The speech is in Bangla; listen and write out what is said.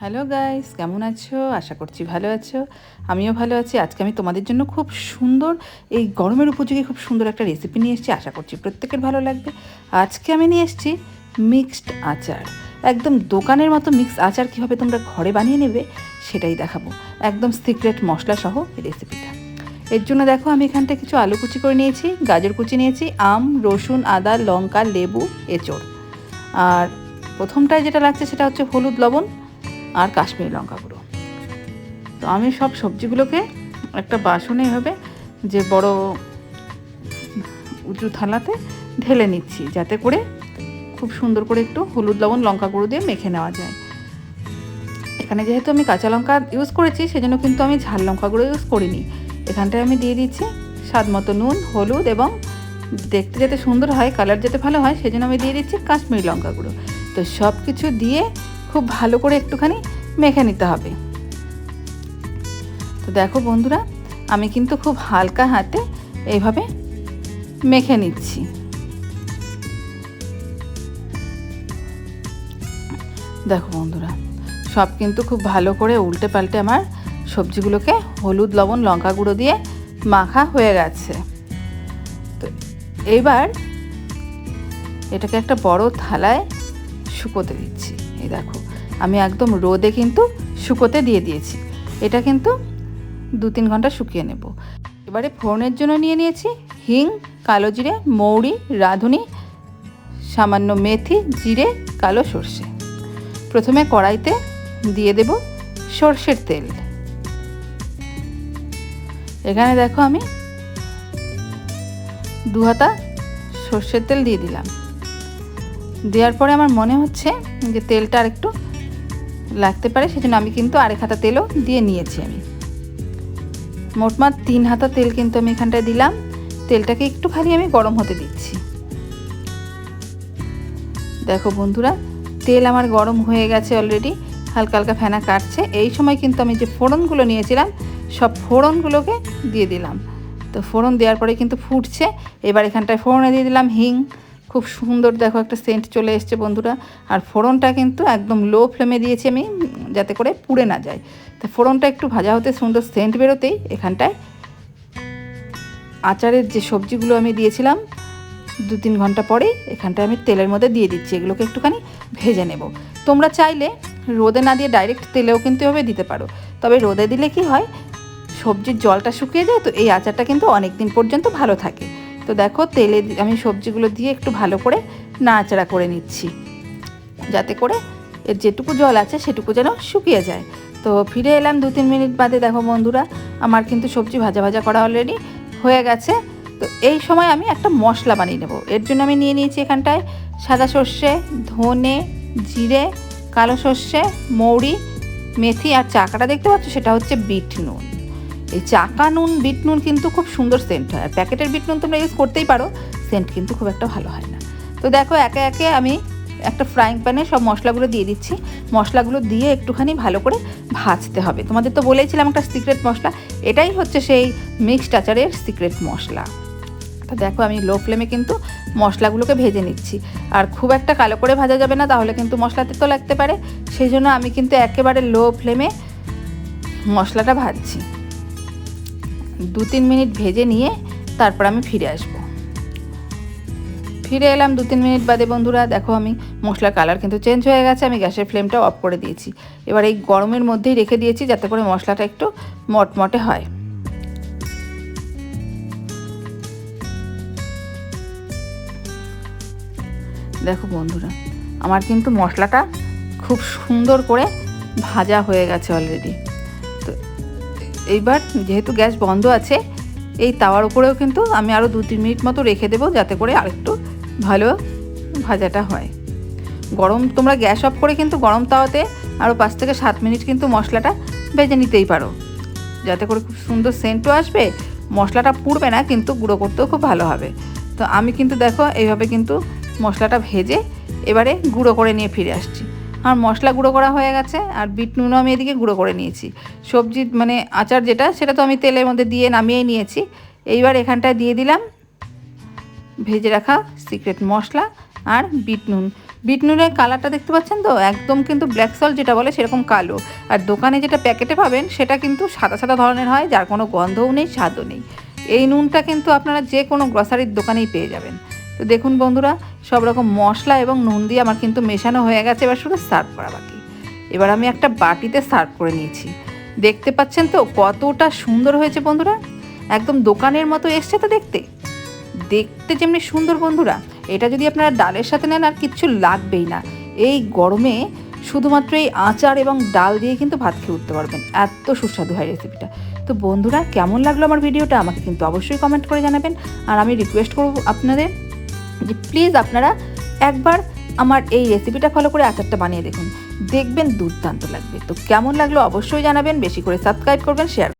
হ্যালো গাইস কেমন আছো? আশা করছি ভালো আছো। আমিও ভালো আছি। আজকে আমি তোমাদের জন্য খুব সুন্দর, এই গরমের উপযোগী খুব সুন্দর একটা রেসিপি নিয়ে এসেছি। আশা করছি প্রত্যেকের ভালো লাগবে। আজকে আমি নিয়ে এসেছি মিক্সড আচার। একদম দোকানের মতো মিক্স আচার কীভাবে তোমরা ঘরে বানিয়ে নেবে, সেটাই দেখাবো। একদম সিক্রেট মশলা সহ এই রেসিপিটা এর জন্য দেখো, আমি এখানটা কিছু আলু কুচি করে নিয়েছি, গাজর কুচি নিয়েছি, আম, রসুন, আদা, লঙ্কা, লেবু, এঁচড়। আর প্রথমটায় যেটা লাগছে সেটা হচ্ছে হলুদ লবণ আর কাশ্মীরি লঙ্কা গুঁড়ো। তো আমি সব সবজিগুলোকে একটা বাসনে এভাবে যে বড় উঁচু থালাতে ঢেলে নিচ্ছি, যাতে করে খুব সুন্দর করে একটু হলুদ, লবণ, লঙ্কা গুঁড়ো দিয়ে মেখে নেওয়া যায়। এখানে যেহেতু আমি কাঁচা লঙ্কা ইউজ করেছি, সেজন্য কিন্তু আমি ঝাল লঙ্কা গুঁড়ো ইউজ করিনি। এখানটায় আমি দিয়ে দিচ্ছি স্বাদ মতো নুন, হলুদ এবং দেখতে যাতে সুন্দর হয় কালার যাতে ভালো হয়, সেজন্য আমি দিয়ে দিচ্ছি কাশ্মীরি লঙ্কা গুঁড়ো। তো সব কিছু দিয়ে খুব ভালো করে একটুখানি মেখে নিতে হবে। তো দেখো বন্ধুরা, আমি কিন্তু খুব হালকা হাতে এইভাবে মেখে নিচ্ছি। দেখো বন্ধুরা, সব কিন্তু খুব ভালো করে উল্টে পাল্টে আমার সবজিগুলোকে হলুদ, লবণ, লঙ্কা গুঁড়ো দিয়ে মাখা হয়ে গেছে। তো এইবার এটাকে একটা বড় থালায় শুকোতে দিচ্ছি। এই দেখো, আমি একদম রোদে কিন্তু শুকোতে দিয়ে দিয়েছি। এটা কিন্তু দু তিন ঘণ্টা শুকিয়ে নেব। এবারে ফোড়নের জন্য নিয়ে নিয়েছি হিং, কালো জিরে, মৌরি, রাঁধুনি, সামান্য মেথি, জিরে, কালো সর্ষে। প্রথমে কড়াইতে দিয়ে দেব সর্ষের তেল। এখানে দেখো আমি দু হাতা সর্ষের তেল দিয়ে দিলাম। দেওয়ার পরে আমার মনে হচ্ছে যে তেলটা আর একটু লাগতে পারে, সেজন্য আমি কিন্তু আরেক হাতা তেলও দিয়ে নিয়েছি আমি। মোটমাট তিন হাতা তেল কিন্তু আমি এখানটায় দিলাম। তেলটাকে একটু খালি আমি গরম হতে দিচ্ছি। দেখো বন্ধুরা, তেল আমার গরম হয়ে গেছে অলরেডি হালকা হালকা ফেনা কাটছে। এই সময় কিন্তু আমি যে ফোড়নগুলো নিয়েছিলাম, সব ফোড়নগুলোকে দিয়ে দিলাম। তো ফোড়ন দেওয়ার পরে কিন্তু ফুটছে। এবার এখানটায় ফোড়নে দিয়ে দিলাম হিং। খুব সুন্দর দেখো একটা সেন্ট চলে এসছে বন্ধুরা। আর ফোড়নটা কিন্তু একদম লো ফ্লেমে দিয়েছি আমি, যাতে করে পুড়ে না যায়। তো ফোড়নটা একটু ভাজা হতে সুন্দর সেন্ট বেরোতেই এখানটায় আচারের যে সবজিগুলো আমি দিয়েছিলাম, দু তিন ঘণ্টা পরেই এখানটায় আমি তেলের মধ্যে দিয়ে দিচ্ছি। এগুলোকে একটুখানি ভেজে নেব। তোমরা চাইলে রোদে না দিয়ে ডাইরেক্ট তেলেও কিন্তু এভাবে দিতে পারো। তবে রোদে দিলে কি হয়, সবজির জলটা শুকিয়ে যায়, তো এই আচারটা কিন্তু অনেক দিন পর্যন্ত ভালো থাকে। তো দেখো তেলে আমি সবজিগুলো দিয়ে একটু ভালো করে নাড়াচাড়া করে নিচ্ছি। যাতে করে এর যেটুকু জল আছে সেটুকু যেন শুকিয়ে যায়। তো ফিরে এলাম দু তিন মিনিট বাদে, দেখো বন্ধুরা, আমার কিন্তু সবজি ভাজা ভাজা করা অলরেডি হয়ে গেছে। তো এই সময় আমি একটা মশলা বানিয়ে নেব। এর জন্য আমি নিয়ে নিয়েছি এখানটায় সাদা সর্ষে, ধনে, জিরে, কালো সর্ষে, মৌরি, মেথি আর চাকাটা দেখতে পাচ্ছ সেটা হচ্ছে বিট নুন। এই চাকা নুন, বিট নুন কিন্তু খুব সুন্দর সেন্ট হয়। আর প্যাকেটের বিট নুন তোমরা ইউজ করতেই পারো সেন্ট কিন্তু খুব একটা ভালো হয় না। তো দেখো, একে একে আমি একটা ফ্রাইং প্যানে সব মশলাগুলো দিয়ে দিচ্ছি। মশলাগুলো দিয়ে একটুখানি ভালো করে ভাজতে হবে। তোমাদের তো বলেইছিলাম একটা সিক্রেট মশলা, এটাই হচ্ছে সেই মিক্সড আচারের সিক্রেট মশলা। তো দেখো, আমি লো ফ্লেমে কিন্তু মশলাগুলোকে ভেজে নিচ্ছি। আর খুব একটা কালো করে ভাজা যাবে না, তাহলে কিন্তু মশলাতে তো লাগতে পারে। সেই জন্য আমি কিন্তু একেবারে লো ফ্লেমে মশলাটা ভাজছি। দু তিন মিনিট ভেজে নিয়ে তারপর আমি ফিরে আসব। ফিরে এলাম দু তিন মিনিট বাদে বন্ধুরা, দেখো আমি মশলার কালার কিন্তু চেঞ্জ হয়ে গেছে, আমি গ্যাসের ফ্লেমটা অফ করে দিয়েছি। এবার এই গরমের মধ্যেই রেখে দিয়েছি যাতে করে মশলাটা একটু মটমটে হয়। দেখো বন্ধুরা, আমার কিন্তু মশলাটা খুব সুন্দর করে ভাজা হয়ে গেছে অলরেডি এইবার যেহেতু গ্যাস বন্ধ আছে, এই তাওয়ার উপরেও কিন্তু আমি আরও দু তিন মিনিট মতো রেখে দেবো যাতে করে আরেকটু ভালো ভাজাটা হয়। গরম, তোমরা গ্যাস অফ করে কিন্তু গরম তাওয়াতে আরও পাঁচ থেকে সাত মিনিট কিন্তু মশলাটা ভেজে নিতেই পারো। যাতে করে খুব সুন্দর সেন্টও আসবে, মশলাটা পুড়বে না, কিন্তু গুঁড়ো করতেও খুব ভালো হবে। তো আমি কিন্তু দেখো, এইভাবে কিন্তু মশলাটা ভেজে এবারে গুঁড়ো করে নিয়ে ফিরে আসছি। আর মশলা গুঁড়ো করা হয়ে গেছে আর বিট নুনও আমি এদিকে গুঁড়ো করে নিয়েছি। সবজি মানে আচার যেটা, সেটা তো আমি তেলের মধ্যে দিয়ে নামিয়েই নিয়েছি। এইবার এখানটায় দিয়ে দিলাম ভেজে রাখা সিক্রেট মশলা আর বিট নুন। বিট নুনের কালারটা দেখতে পাচ্ছেন তো? একদম কিন্তু ব্ল্যাক সল্ট যেটা বলে সেরকম কালো। আর দোকানে যেটা প্যাকেটে পাবেন, সেটা কিন্তু সাদা সাদা ধরনের হয়, যার কোনো গন্ধও নেই, স্বাদও নেই। এই নুনটা কিন্তু আপনারা যে কোনো গ্রসারির দোকানেই পেয়ে যাবেন। তো দেখুন বন্ধুরা, সব রকম মশলা এবং নুন দিয়ে আমার কিন্তু মেশানো হয়ে গেছে, এবার শুধু সার্ভ করা বাকি। এবার আমি একটা বাটিতে সার্ভ করে নিয়েছি। দেখতে পাচ্ছেন তো কতটা সুন্দর হয়েছে বন্ধুরা, একদম দোকানের মতো এসছে তো দেখতে। দেখতে যেমনি সুন্দর বন্ধুরা, এটা যদি আপনারা ডালের সাথে নেন আর কিচ্ছু লাগবেই না। এই গরমে শুধুমাত্র এই আচার এবং ডাল দিয়ে কিন্তু ভাত খেয়ে উঠতে পারবেন। এত সুস্বাদু হয় রেসিপিটা তো বন্ধুরা, কেমন লাগল আমার ভিডিওটা আমাকে কিন্তু অবশ্যই কমেন্ট করে জানাবেন। আর আমি রিকোয়েস্ট করব আপনাদের যে প্লিজ আপনারা একবার আমার এই রেসিপিটা ফলো করে আচারটা বানিয়ে দেখুন। দেখবেন দুর্দান্ত লাগবে। তো কেমন লাগল অবশ্যই জানাবেন, বেশি করে সাবস্ক্রাইব করবেন শেয়ার